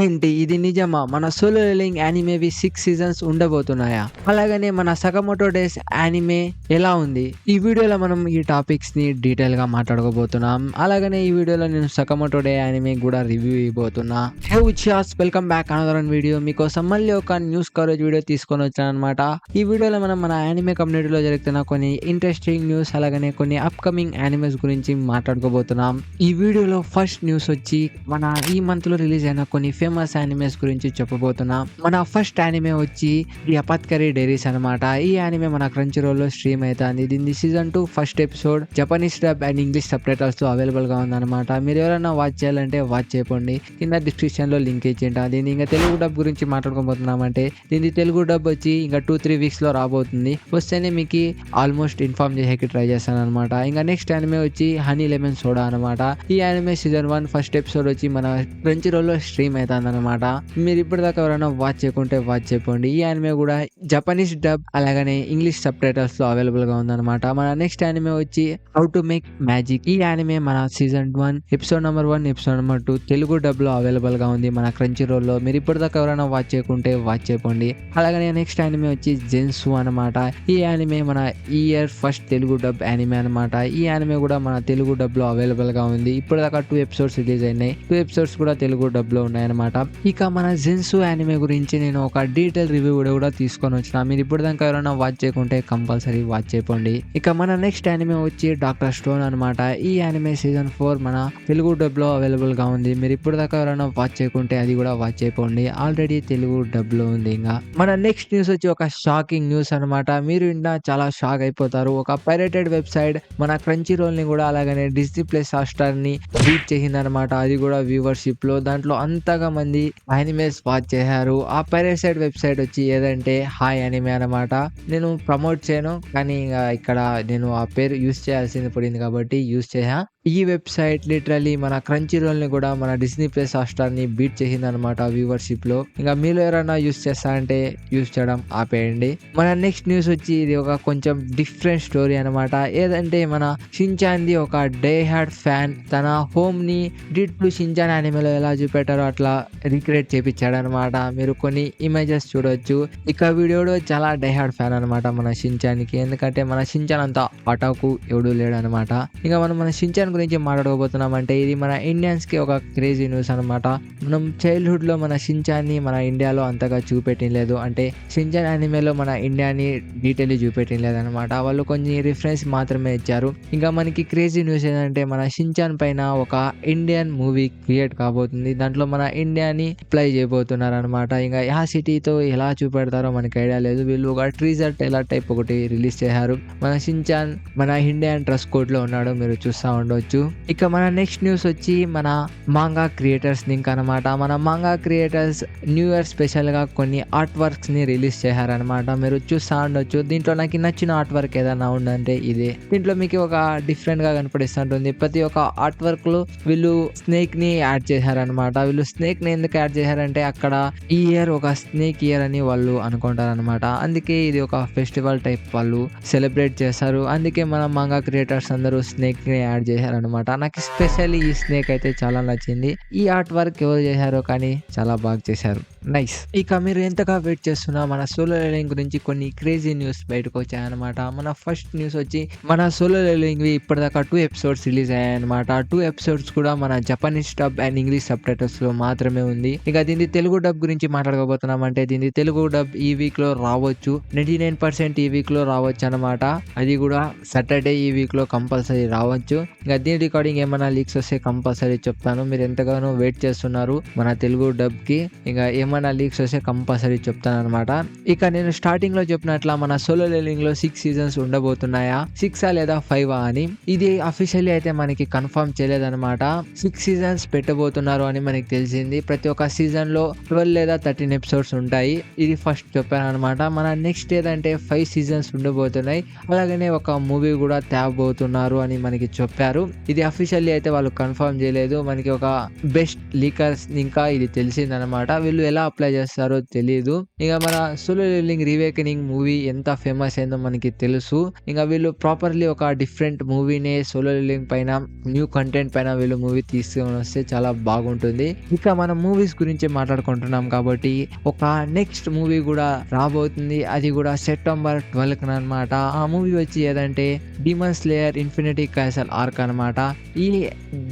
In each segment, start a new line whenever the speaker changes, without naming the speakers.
ఏంటి? ఇది నిజమా? మన సోలో లెవెలింగ్ యానిమేవి సిక్స్ సీజన్స్ ఉండబోతున్నాయా? అలాగనే మన సగమోటో డేస్ యానిమే ఎలా ఉంది? ఈ వీడియోలో మనం ఈ టాపిక్స్ని డీటెయిల్గా మాట్లాడుకోబోతున్నాం. అలాగనే ఈ వీడియోలో నేను సకమోటో డే యానిమే కూడా review ఇవ్వబోతున్నా. Hey Uchihas welcome back another video మీకోసం మళ్ళీ ఒక న్యూస్ కవరేజ్ వీడియో తీసుకొని వచ్చాను అనమాట ఈ వీడియోలో మనం మన యానిమే కమ్యూనిటీలో జరుగుతున్న కొన్ని ఇంట్రెస్టింగ్ న్యూస్ అలాగనే కొన్ని అప్కమింగ్ యానిమేస్ గురించి మాట్లాడుకోబోతున్నాం. ఈ వీడియోలో ఫస్ట్ న్యూస్ వచ్చి మన ఈ మంత్లో రిలీజ్ అయిన కొన్ని ఫేమస్ యానిమేస్ గురించి చెప్పబోతున్నా. మన ఫస్ట్ యానిమే వచ్చి ది అపత్కరీ డైరీస్ అనమాట ఈ యానిమే మన క్రంచ్ రోల్లో స్ట్రీమ్ అవుతుంది దీని season two first episode Japanese dub and English sub టైటల్స్తో అవైలబుల్గా ఉందన్నమాట. మీరు ఎవరైనా వాచ్ చేయాలంటే వాచ్ చేయకండి కింద డిస్క్రిప్షన్లో లింక్ ఇచ్చింటా. దీని ఇంకా తెలుగు డబ్ గురించి మాట్లాడుకోబోతున్నామంటే దీని తెలుగు డబ్ వచ్చి ఇంకా టూ త్రీ వీక్స్లో రాబోతుంది. వస్తేనే మీకు ఆల్మోస్ట్ ఇన్ఫార్మ్ చేసేకి ట్రై చేస్తాను అనమాట ఇంకా నెక్స్ట్ యానిమే వచ్చి హనీ లెమన్ సోడా అనమాట ఈ anime season one first episode వచ్చి మన క్రంచి రోల్లో స్ట్రీమ్ అవుతుంది అనమాట మీరు ఇప్పటిదాకా ఎవరైనా వాచ్ చేయకుంటే వాచ్ చేయకండి ఈ యానిమే కూడా జపనీస్ డబ్ అలాగనే ఇంగ్లీష్ సబ్ టైటల్స్లో అవైలబుల్గా ఉందన్నమాట. మన నెక్స్ట్ యానిమే వచ్చి హౌ టు మేక్ మ్యాజిక్ ఈ యానిమే మన season one episode number one episode number two Telugu డబ్లో అవైలబుల్గా ఉంది మన క్రంచి రోల్లో. మీరు ఇప్పటిదాకా ఎవరైనా వాచ్ చేయకుంటే వాచ్ చేయకండి అలాగనే నెక్స్ట్ యానిమే వచ్చి జెన్సు అనమాట ఈ యానిమే మన ఈ year first Telugu dub anime అనమాట ఈ యానిమే కూడా మన తెలుగు డబ్లో అవైలబుల్గా ఉంది. ఇప్పటిదాకా టూ ఎపిసోడ్స్ రిలీజ్ అయినాయి. టూ ఎపిసోడ్స్ కూడా తెలుగు డబ్లో ఉన్నాయి అనమాట ఇక మన జెన్సు యానిమే గురించి నేను ఒక డీటెయిల్ రివ్యూ కూడా తీసుకొని వచ్చిన. మీరు ఇప్పటిదాకా ఎవరైనా వాచ్ చేయకుంటే కంపల్సరీ వాచ్ చేయకండి ఇక మన నెక్స్ట్ యానిమే వచ్చి డాక్టర్ స్టోన్ అనమాట ఈ యానిమే సీజన్ ఫోర్ మన తెలుగు డబ్లో అవైలబుల్గా ఉంది. మీరు ఇప్పటిదాకా ఎవరైనా వాచ్ చేయకుంటే అది కూడా వాచ్ చేయకండి ఆల్రెడీ తెలుగు డబ్లో ఉంది ఇంకా. మన నెక్స్ట్ న్యూస్ వచ్చి ఒక షాకింగ్ న్యూస్ అనమాట మీరు విన్నా చాలా షాక్ అయిపోతారు. ఒక పైరేటెడ్ వెబ్సైట్ మన క్రంచి రోల్ని కూడా అలాగనే డిస్నీ ప్లస్ హాట్స్టార్ని బీట్ చేసింది అనమాట అది కూడా వ్యూవర్షిప్లో. దాంట్లో అంతగా మంది యానిమేస్ వాచ్ చేశారు. ఆ పైరేసైడ్ వెబ్సైట్ వచ్చి ఏదంటే హాయ్ యానిమే అనమాట నేను ప్రమోట్ చేయను కానీ ఇంకా ఇక్కడ నేను ఆ పేరు యూస్ చేయాల్సింది పడింది కాబట్టి యూస్ చేసా ఈ వెబ్సైట్ లిటరలీ మన క్రంచి రోల్ని కూడా మన డిస్నీ ప్లస్ హాట్స్టార్ని బీట్ చేసింది అనమాట వ్యూవర్షిప్లో ఇంకా మీరు ఎవరైనా యూస్ చేస్తా అంటే యూస్ చేయడం ఆపేయండి. మన నెక్స్ట్ న్యూస్ వచ్చి ఇది ఒక కొంచెం డిఫరెంట్ స్టోరీ అనమాట ఏదంటే మన షించాన్ది ఒక డే హ్యాడ్ ఫ్యాన్ తన హోమ్ని డిట్ టు షించాన్ యానిమేలో ఎలా చూపెట్టారో అట్లా రిక్రియేట్ చేపించాడనమాట మీరు కొన్ని ఇమేజెస్ చూడొచ్చు. ఇక వీడియోలో చాలా డే హ్యాడ్ ఫ్యాన్ అనమాట మన షించాన్కి ఎందుకంటే మన షించాన్ అంతా అటాకు ఎవడూ లేడు అనమాట ఇంకా మనం మన షించాన్ గురించి మాట్లాడుకోబోతున్నాం అంటే ఇది మన ఇండియన్స్కి ఒక క్రేజీ న్యూస్ అనమాట మనం చైల్డ్హుడ్లో మన షించాన్ని మన ఇండియాలో అంతగా చూపెట్టలేదు అంటే షించాన్ యానిమేలో మన ఇండియాని డీటెయిల్ చూపెట్టలేదు అనమాట వాళ్ళు కొన్ని రిఫరెన్స్ మాత్రమే ఇచ్చారు. ఇంకా మనకి క్రేజీ న్యూస్ ఏంటంటే మన షించాన్ పైన ఒక ఇండియన్ మూవీ క్రియేట్ కాబోతుంది. దాంట్లో మన ఇండియాని ప్లే చేయబోతున్నారు అనమాట ఇంకా ఆ సిటీతో ఎలా చూపెడతారో మనకి ఐడియా లేదు. వీళ్ళు ఒక ట్రీజర్ టైలర్ టైప్ ఒకటి రిలీజ్ చేశారు. మన షించాన్ మన ఇండియన్ డ్రెస్ కోడ్లో ఉన్నాడు. మీరు చూస్తూ ఉండవచ్చు ఇక మన నెక్స్ట్ న్యూస్ వచ్చి మన మాంగా క్రియేటర్స్ లింక్ అనమాట మన మాంగా క్రియేటర్స్ న్యూ ఇయర్ స్పెషల్గా కొన్ని ఆర్ట్ వర్క్స్ని రిలీజ్ చేశారనమాట. మీరు చూస్తూ ఉండొచ్చు. దీంట్లో నాకు నచ్చిన ఆర్ట్ వర్క్ ఏదైనా ఉందంటే ఇదే. దీంట్లో మీకు ఒక డిఫరెంట్గా కనపడిస్తుంటుంది ప్రతి ఒక్క ఆర్ట్ వర్క్లో వీళ్ళు స్నేక్ని యాడ్ చేశారనమాట. వీళ్ళు స్నేక్ని ఎందుకు యాడ్ చేశారంటే అక్కడ ఈ ఇయర్ ఒక స్నేక్ ఇయర్ అని వాళ్ళు అనుకుంటారనమాట. అందుకే ఇది ఒక ఫెస్టివల్ టైప్ వాళ్ళు సెలబ్రేట్ చేస్తారు. అందుకే మన మాంగా క్రియేటర్స్ అందరూ స్నేక్ని యాడ్ చేశారనమాట నాకు స్పెషల్లీ ఈ స్నేక్ అయితే చాలా నచ్చింది. ఈ ఆర్ట్ వర్క్ ఎవరు చేశారో కానీ చాలా బాగా చేశారు. నైస్ ఇక మీరు ఎంతగా వెయిట్ చేస్తున్నా మన సోలో లెవెలింగ్ గురించి కొన్ని క్రేజీ న్యూస్ బయటకు వచ్చాయన్నమాట. మన ఫస్ట్ న్యూస్ వచ్చి మన సోలో లెవెలింగ్ ఇప్పటిదాకా టూ ఎపిసోడ్స్ రిలీజ్ అయ్యాయన్నమాట. టూ ఎపిసోడ్స్ కూడా మన జపనీస్ డబ్ అండ్ ఇంగ్లీష్ సబ్ టైటల్స్లో మాత్రమే ఉంది. ఇక దీని తెలుగు డబ్ గురించి మాట్లాడుకోబోతున్నాం అంటే దీని తెలుగు డబ్ ఈ వీక్లో రావచ్చు. నైన్టీ నైన్ పర్సెంట్ ఈ వీక్లో రావచ్చు అనమాట అది కూడా సాటర్డే ఈ వీక్లో కంపల్సరీ రావచ్చు. ఇంకా దీని రికార్డింగ్ ఏమైనా లీక్స్ వస్తే కంపల్సరీ చెప్తాను. మీరు ఎంతగానో వెయిట్ చేస్తున్నారు మన తెలుగు డబ్కి ఇంకా ఏమైనా లీక్స్ వస్తే కంపల్సరీ చెప్తాను అనమాట ఇక నేను స్టార్టింగ్లో చెప్పినట్ల మన సోలో లెలింగ్లో సిక్స్ సీజన్స్ ఉండబోతున్నాయా? సిక్స్ లేదా ఫైవ్ అని. ఇది అఫీషియల్లీ అయితే మనకి కన్ఫర్మ్ చేయలేదన్నమాట. సిక్స్ సీజన్స్ పెట్టబోతున్నారు అని మనకి తెలిసింది. ప్రతి ఒక్క సీజన్లో ట్వెల్వ్ లేదా థర్టీన్ ఎపిసోడ్స్ ఉంటాయి. ఇది ఫస్ట్ చెప్పాను అనమాట మన నెక్స్ట్ ఏదంటే ఫైవ్ సీజన్స్ ఉండబోతున్నాయి. అలాగనే ఒక మూవీ కూడా తేబోతున్నారు అని మనకి చెప్పారు. ఇది అఫీషియల్లీ అయితే వాళ్ళు కన్ఫర్మ్ చేయలేదు. మనకి ఒక బెస్ట్ లీకర్స్ ఇంకా ఇది తెలిసిందనమాట వీళ్ళు ఎలా అప్లై చేస్తారో తెలియదు ఇక మన సోలో లెవెలింగ్ రీవేకనింగ్ మూవీ ఎంత ఫేమస్ అయిందో మనకి తెలుసు. ఇంకా వీళ్ళు ప్రాపర్లీ ఒక డిఫరెంట్ మూవీనే సోలో లెవెలింగ్ పైన న్యూ కంటెంట్ పైన వీళ్ళు మూవీ తీసుకొని వస్తే చాలా బాగుంటుంది. ఇక మనం మూవీస్ గురించి మాట్లాడుకుంటున్నాం కాబట్టి ఒక నెక్స్ట్ మూవీ కూడా రాబోతుంది. అది కూడా సెప్టెంబర్ ట్వెల్వ్ అనమాట ఆ మూవీ వచ్చి ఏదంటే demon slayer infinity castle arc అనమాట ఈ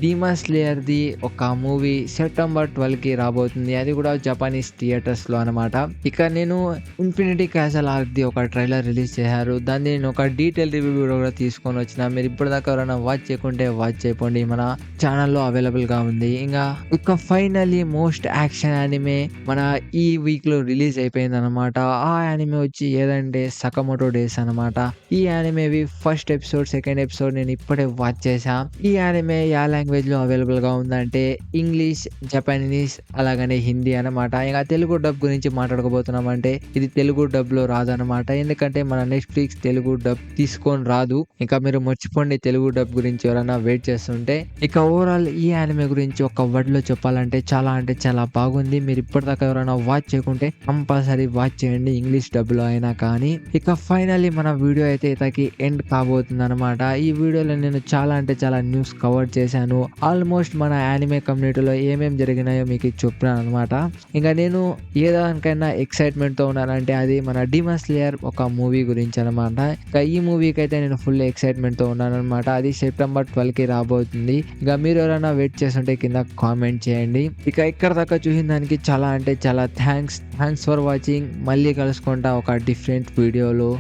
డీమన్ స్లేయర్ ది ఒక మూవీ సెప్టెంబర్ ట్వెల్వ్కి రాబోతుంది. అది కూడా జపానీ థియేటర్స్లో అనమాట ఇక నేను ఇన్ఫినిటీ క్యాసల్ ఆర్ది ది ఒక ట్రైలర్ రిలీజ్ చేశారు. దాన్ని నేను ఒక డీటెయిల్ రివ్యూ వీడియో కూడా తీసుకొని వచ్చిన. మీరు ఇప్పటిదాకా ఎవరైనా వాచ్ చేయకుంటే వాచ్ చేయకండి మన ఛానల్లో అవైలబుల్గా ఉంది. ఇంకా ఇక ఫైనలీ మోస్ట్ యాక్షన్ యానిమే మన ఈ వీక్లో రిలీజ్ అయిపోయింది అనమాట ఆ యానిమే వచ్చి ఏదంటే సకమోటో డేస్ అనమాట ఈ యానిమేవి ఫస్ట్ ఎపిసోడ్ సెకండ్ ఎపిసోడ్ నేను ఇప్పుడే వాచ్ చేశాను ఈ యానిమే యా లాంగ్వేజ్లో అవైలబుల్గా ఉందంటే ఇంగ్లీష్ జపానీస్ అలాగనే హిందీ అనమాట ఇక తెలుగు డబ్ గురించి మాట్లాడుకోబోతున్నాం అంటే ఇది తెలుగు డబ్లో రాదనమాట ఎందుకంటే మన నెట్ఫ్లిక్స్ తెలుగు డబ్ తీసుకొని రాదు. ఇంకా మీరు మర్చిపోండి తెలుగు డబ్ గురించి ఎవరైనా వెయిట్ చేస్తుంటే. ఇక ఓవరాల్ ఈ యానిమే గురించి ఒక వర్డ్లో చెప్పాలంటే చాలా అంటే చాలా బాగుంది. మీరు ఇప్పటిదాకా ఎవరైనా వాచ్ చేయకుంటే కంపల్సరీ వాచ్ చేయండి ఇంగ్లీష్ డబ్లో అయినా కానీ. ఇక ఫైనల్లీ మన వీడియో అయితే ఇతకి ఎండ్ కాబోతుంది అనమాట ఈ వీడియోలో నేను చాలా అంటే చాలా న్యూస్ కవర్ చేశాను. ఆల్మోస్ట్ మన యానిమే కమ్యూనిటీలో ఏమేమి జరిగినాయో మీకు చెప్పాను అనమాట ఇంకా నేను ఏ దానికైనా ఉన్నానంటే అది మన డిమన్ లేయర్ ఒక మూవీ గురించి అనమాట ఇంకా ఈ మూవీకి అయితే నేను ఫుల్ ఎక్సైట్మెంట్తో ఉన్నాను అనమాట అది సెప్టెంబర్ ట్వెల్వ్కి రాబోతుంది. ఇక మీరు ఎవరైనా వెయిట్ చేస్తుంటే కింద కామెంట్ చేయండి. ఇక ఇక్కడ దాకా చూసిన దానికి చాలా అంటే చాలా థ్యాంక్స్ థ్యాంక్స్ ఫర్ వాచింగ్ మళ్ళీ కలుసుకుంటా ఒక డిఫరెంట్ వీడియోలో